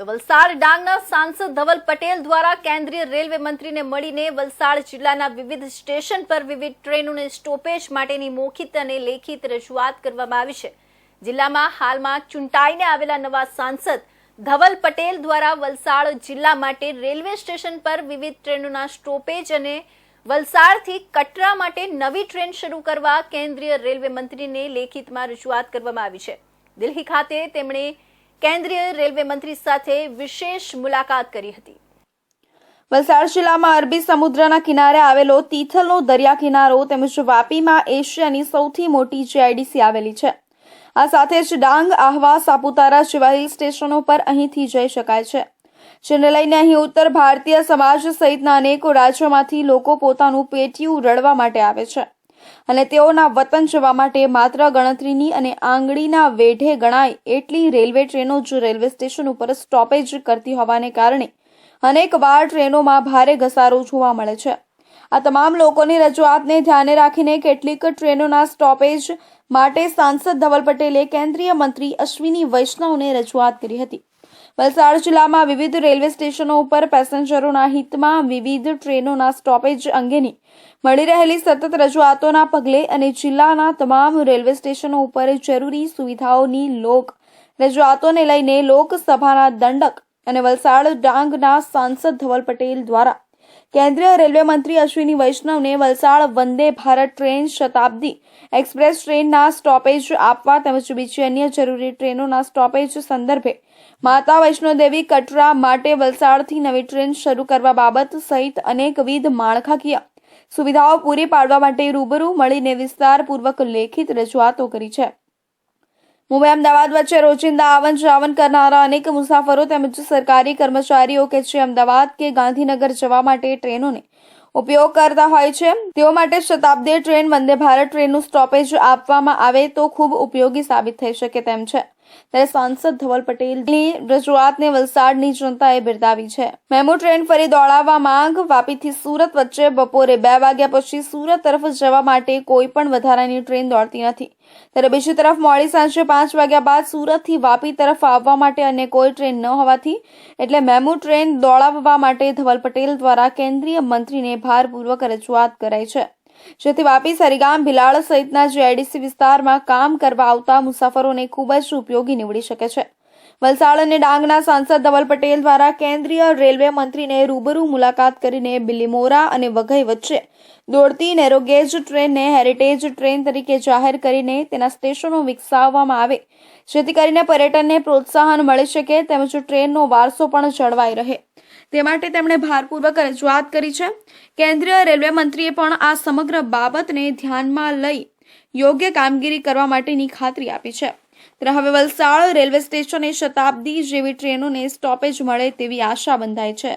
તો વલસાડ ડાંગના સાંસદ ધવલ પટેલ દ્વારા કેન્દ્રીય રેલવે મંત્રીને મળીને વલસાડ જિલ્લાના વિવિધ સ્ટેશન પર વિવિધ ટ્રેનોને સ્ટોપેજ માટેની મૌખિત અને લેખિત રજૂઆત કરવામાં આવી છે. જિલ્લામાં હાલમાં ચૂંટાઈને આવેલા નવા સાંસદ ધવલ પટેલ દ્વારા વલસાડ જિલ્લા માટે રેલવે સ્ટેશન પર વિવિધ ટ્રેનોના સ્ટોપેજ અને વલસાડથી કટરા માટે નવી ટ્રેન શરૂ કરવા કેન્દ્રીય રેલવે મંત્રીને લેખિતમાં રજૂઆત કરવામાં આવી છે. દિલ્હી ખાતે તેમણે કેન્દ્રીય રેલવે મંત્રી સાથે વિશેષ મુલાકાત કરી હતી. વલસાડ જિલ્લામાં અરબી સમુદ્રના કિનારે આવેલો તિથલનો દરિયા કિનારો તેમજ વાપીમાં એશિયાની સૌથી મોટી જીઆઈડીસી આવેલી છે. આ સાથે જ ડાંગ, આહવા, સાપુતારા જેવા હિલ સ્ટેશનો પર અહીંથી જઈ શકાય છે. જેને લઈને અહીં ઉત્તર ભારતીય સમાજ સહિતના અનેકો રાજ્યોમાંથી લોકો પોતાનું પેટીયું રડવા માટે આવે છે. અને તેઓના વતન જવા માટે માત્ર ગણતરીની અને આંગળીના વેઢે ગણાય એટલી રેલવે ટ્રેનો જ રેલવે સ્ટેશન ઉપર સ્ટોપેજ કરતી હોવાને કારણે અનેક વાર ટ્રેનોમાં ભારે ઘસારો જોવા મળે છે. આ તમામ લોકોની રજૂઆતને ધ્યાને રાખીને કેટલીક ટ્રેનોના સ્ટોપેજ માટે સાંસદ ધવલ પટેલે કેન્દ્રીય મંત્રી અશ્વિની વૈષ્ણવને રજૂઆત કરી હતી. વલસાડ જિલ્લામાં વિવિધ રેલવે સ્ટેશનો ઉપર પેસેન્જરોના હિતમાં વિવિધ ટ્રેનોના સ્ટોપેજ અંગેની મળી રહેલી સતત રજૂઆતોના પગલે અને જિલ્લાના તમામ રેલવે સ્ટેશનો ઉપર જરૂરી સુવિધાઓની લોક રજૂઆતોને લઈને લોકસભાના દંડક અને વલસાડ ડાંગના સાંસદ ધવલ પટેલ દ્વારા કેન્દ્રીય રેલવે મંત્રી અશ્વિની વૈષ્ણવને વલસાડ વંદે ભારત ટ્રેન શતાબ્દી એક્સપ્રેસ ટ્રેનના સ્ટોપેજ આપવા તેમજ બીજી અન્ય જરૂરી ટ્રેનોના સ્ટોપેજ સંદર્ભે માતા વૈષ્ણોદેવી કટરા માટે વલસાડથી નવી ટ્રેન શરૂ કરવા બાબત સહિત અનેકવિધ માળખાકીય સુવિધાઓ પૂરી પાડવા માટે રૂબરૂ મળીને વિસ્તારપૂર્વક લેખિત રજૂઆતો કરી છે. મુંબઈ અમદાવાદ વચ્ચે રોજિંદા આવન જાવન કરનારા અનેક મુસાફરો તેમજ સરકારી કર્મચારીઓ કે જે અમદાવાદ કે ગાંધીનગર જવા માટે ટ્રેનોને ઉપયોગ કરતા હોય છે. તેઓ માટે શતાબ્દી ટ્રેન વંદે ભારત ટ્રેનનું સ્ટોપેજ આપવામાં આવે તો ખૂબ ઉપયોગી સાબિત થઈ શકે તેમ છે. ત્યારે સાંસદ ધવલ પટેલની રજૂઆતને વલસાડની જનતાએ બિરદાવી છે. મેમો ટ્રેન ફરી દોડાવવા માંગ, વાપીથી સુરત વચ્ચે બપોરે બે વાગ્યા પછી સુરત તરફ જવા માટે કોઈ પણ વધારાની ટ્રેન દોડતી નથી. ત્યારે બીજી તરફ મોડી સાંજે પાંચ વાગ્યા બાદ સુરતથી વાપી તરફ આવવા માટે અન્ય કોઈ ટ્રેન ન હોવાથી એટલે મેમુ ટ્રેન દોડાવવા માટે ધવલ પટેલ દ્વારા કેન્દ્રીય મંત્રીને ભારપૂર્વક રજૂઆત કરાઈ છે. જેથી વાપી, સરીગામ, ભિલાડ સહિતના જીઆઈડીસી વિસ્તારમાં કામ કરવા આવતા મુસાફરોને ખૂબ જ ઉપયોગી નીવડી શકે છે. વલસાડ અને ડાંગના સાંસદ ધવલ પટેલ દ્વારા કેન્દ્રીય રેલવે મંત્રીને રૂબરૂ મુલાકાત કરીને બિલીમોરા અને વઘઈ વચ્ચે દોડતી નેરોગેજ ટ્રેનને હેરિટેજ ટ્રેન તરીકે જાહેર કરીને તેના સ્ટેશનો વિકસાવવામાં આવે, જેથી કરીને પર્યટનને પ્રોત્સાહન મળી શકે તેમજ ટ્રેનનો વારસો પણ જળવાઈ રહે. તે માટે તેમણે ભારપૂર્વક રજૂઆત કરી છે. કેન્દ્રીય રેલવે મંત્રીએ પણ આ સમગ્ર બાબતને ધ્યાનમાં લઈ યોગ્ય કામગીરી કરવા માટેની ખાતરી આપી છે. ત્યારે હવે વલસાડ રેલવે સ્ટેશને શતાબ્દી જેવી ટ્રેનોને સ્ટોપેજ મળે તેવી આશા બંધાય છે.